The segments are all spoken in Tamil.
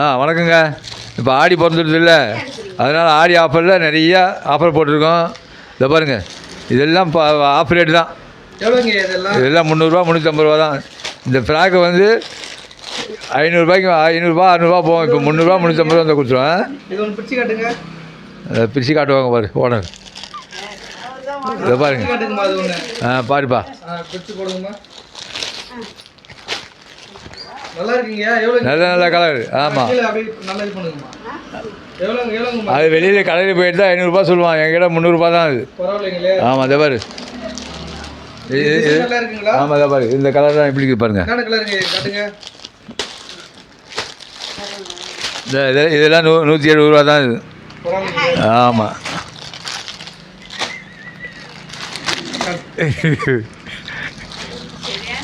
ஆ வணக்கங்க. இப்போ ஆடி பிறந்துடுது இல்லை? அதனால் ஆடி ஆஃபரில் நிறையா ஆஃபர் போட்டிருக்கோம். இதை பாருங்கள் இதெல்லாம் இப்போ ஆஃப் ரேட்டு தான். இதெல்லாம்? முந்நூறுரூவா முந்நூற்றம்பது ரூபா தான். இந்த ஃப்ராக்கு வந்து ஐநூறுரூபாய்க்கு ஐநூறுரூபா அறநூறுபா போகும். இப்போ முந்நூறுரூவா முந்நூற்றம்பது ரூபா வந்து கொடுத்துருவேன். பிடிச்சி காட்டுங்க. பிரித்து காட்டுவாங்க பாரு ஓனர். இதை பாருங்க. ஆ பாருப்பா. நல்லா எவ்வளோ நல்ல நல்ல கலர் ஆமாம் கீழே அப்படியே நல்லா இது பண்ணுங்கம்மா. எவ்வளோங்க எவ்வளோங்கம்மா அது வெளியில் கடையில் போயிட்டு தான் ஐநூறுரூபா சொல்லுவான் என்கிட்ட முந்நூறுரூபா தான் அது. பரவாயில்லைங்களே. ஆமாம் இதை பாரு. ஆமாம் இதை பாரு. இந்த கலர் தான் எப்படி பாருங்க. காட்டுங்க. இந்த இது இதெல்லாம் நூ நூற்றி எழுபது ரூபா தான் இது. ஆமாம்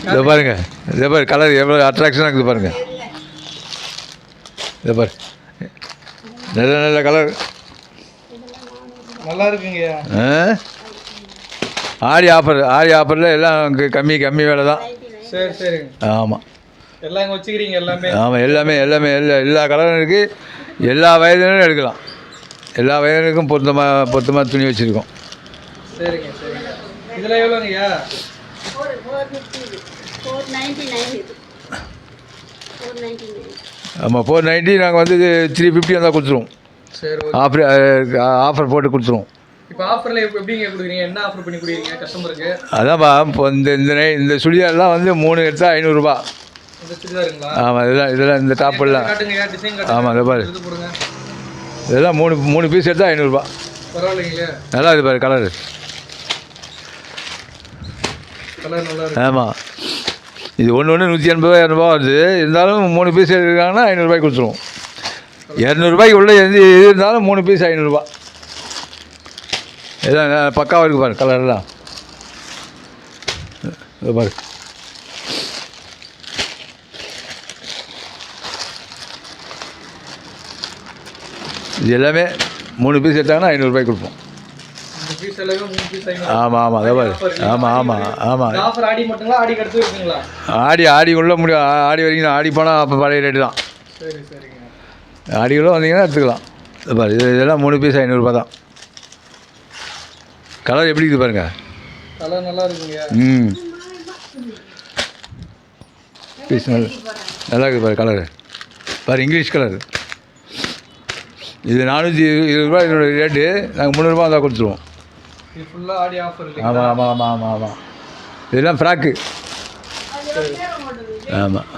இதை பாருங்க. இதை பாரு கலர் எவ்வளோ அட்ராக்ஷனாக இருக்குது பாருங்க. இதை பாரு. நல்ல நல்ல கலர் நல்லா இருக்குங்கய்யா ஆடி ஆஃபர் ஆடி ஆஃபரில் எல்லாம் கம்மி கம்மி விலை தான். சரி சரிங்க ஆமாம் எல்லாம் வச்சுக்கிறீங்க எல்லாமே. ஆமாம் எல்லாமே எல்லாமே எல்லா எல்லா கலரும் இருக்குது எல்லா வயதினரும் எடுக்கலாம். எல்லா வயதினருக்கும் பொருத்தமாக பொருத்தமாக துணி வச்சுருக்கோம். சரிங்க சரிங்க. இதெல்லாம் எவ்வளோங்கய்யா ஆமாம் ஃபோர் நைன்ட்டி நாங்கள் வந்து த்ரீ ஃபிஃப்டி வந்தால் கொடுத்துருவோம். சரி ஆஃபர் ஆஃபர் போட்டு கொடுத்துருவோம். இப்போ ஆஃபரில் எப்படிங்க கொடுக்குறீங்க? என்ன ஆஃபர் பண்ணி கொடுக்குறீங்க கஸ்டமருக்கு அதான்ப்பா இப்போ இந்த இந்த நை இந்த சுடிதார்லாம் வந்து மூணு எடுத்தால் ஐநூறுரூபா ஆமாம் இதெல்லாம் இதெல்லாம் இந்த டாப்பெல்லாம் ஆமாம் இதை பாரு. இதெல்லாம் மூணு மூணு பீஸ் எடுத்தால் ஐநூறுரூபா பரவாயில்லைங்களே. நல்லா இது பாரு கலரு ஆமாம் இது ஒன்று ஒன்று நூற்றி எண்பது ரூபா இரநூறுபா வருது. இருந்தாலும் மூணு பீஸ் எடுக்கிறாங்கன்னா ஐநூறுரூபாய்க்கு கொடுத்துருவோம் இரநூறுபாய்க்கு உள்ளே எந்த எது இருந்தாலும் மூணு பீஸ் ஐநூறுரூபா இதான் பக்காவாக இருக்குது பாரு கலர்லாம் பாரு. இது எல்லாமே மூணு பீஸ் எடுத்தாங்கன்னா ஐநூறுரூபாய்க்கு கொடுப்போம் இந்த பீஸ் எல்லாமே மூணு பீஸ் ஐநூறு ஆமாம் ஆமாம் அதை பாரு. ஆமாம் ஆமாம் ஆமாம் ஆடி ஆடி உள்ள முடியும் ஆடி வரைக்கும் ஆடி போனால் அப்போ பழைய ரேட்டு தான். சரி சரிங்க. ஆடி உள்ள வந்தீங்கன்னா எடுத்துக்கலாம். இது பாரு இது இதெல்லாம் மூணு பீஸ் ஐநூறுரூபா தான். கலர் எப்படி இருக்குது பாருங்க? கலர் நல்லா இருக்குங்க. ம். பீஸ் நல்லா நல்லா இருக்குது பாரு கலரு பாரு இங்கிலீஷ் கலர் இது நானூற்றி இருபது ரூபா இதோட ரேட்டு நாங்கள் முந்நூறுபா தான் கொடுத்துருவோம். இது ஃபுல்லாக ஆடி ஆஃபர் ஆமாம் ஆமாம் ஆமாம் ஆமாம் ஆமாம் இதெல்லாம் ஃப்ராக்கு ஆமாம்